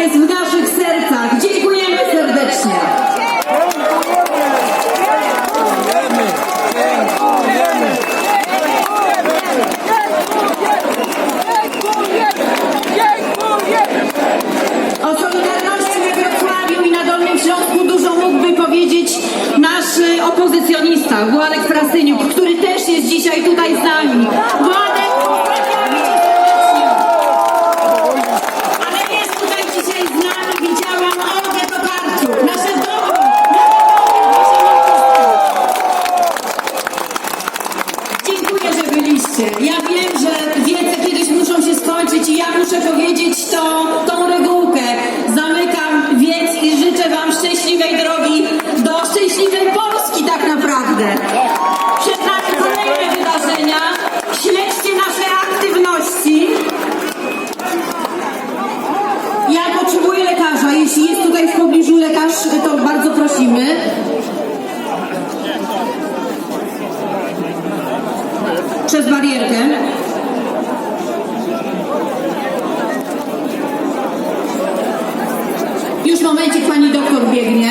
jest w naszych sercach. Dziękujemy serdecznie. O Solidarności we Wrocławiu i na Dolnym Śląsku dużo mógłby powiedzieć nasz y, opozycjonista Władek Frasyniuk, który też jest dzisiaj tutaj z nami. Ja wiem, że wiece kiedyś muszą się skończyć i ja muszę powiedzieć to, tą regułkę. Zamykam wiec i życzę Wam szczęśliwej drogi Już momencik pani doktor biegnie.